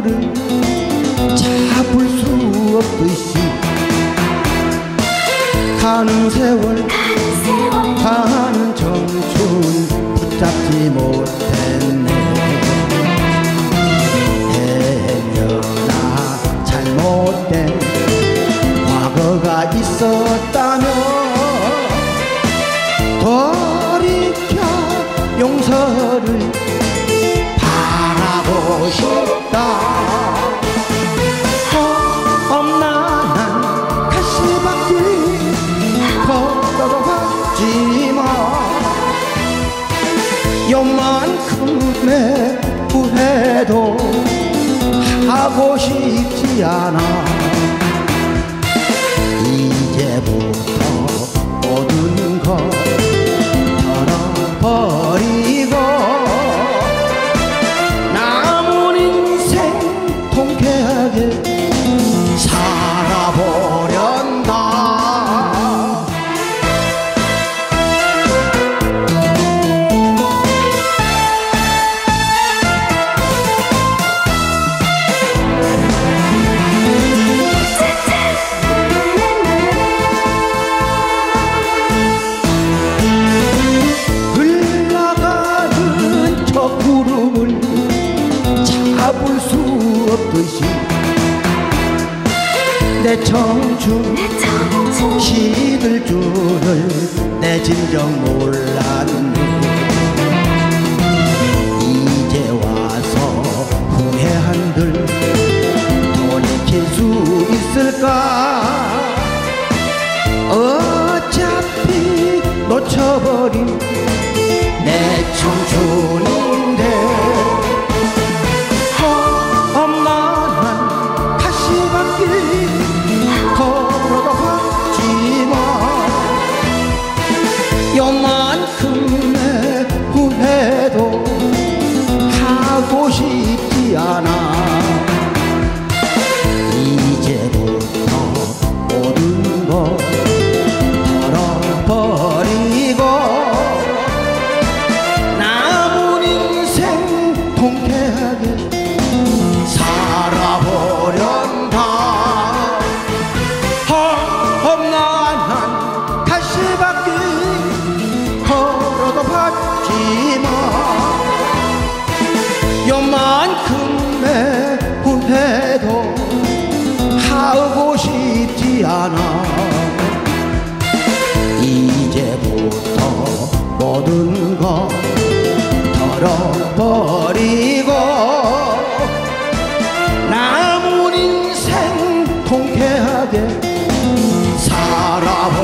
잡을 수 없듯이 가는 세월 가는 청춘 붙잡지 못했네. 행여나 잘못된 과거가 있었다면 돌이켜 용서를 바라고 싶다 험난한 가시밭길 걸어봤지만 요만큼의 후회도 하고 싶지 않아 내 청춘 시들 줄을 내 진정 몰랐네 봤지만 요만큼의 후회도 하고 싶지 않아. 이제부터 모든 것 털어버리고 남은 인생 통쾌하게 살아보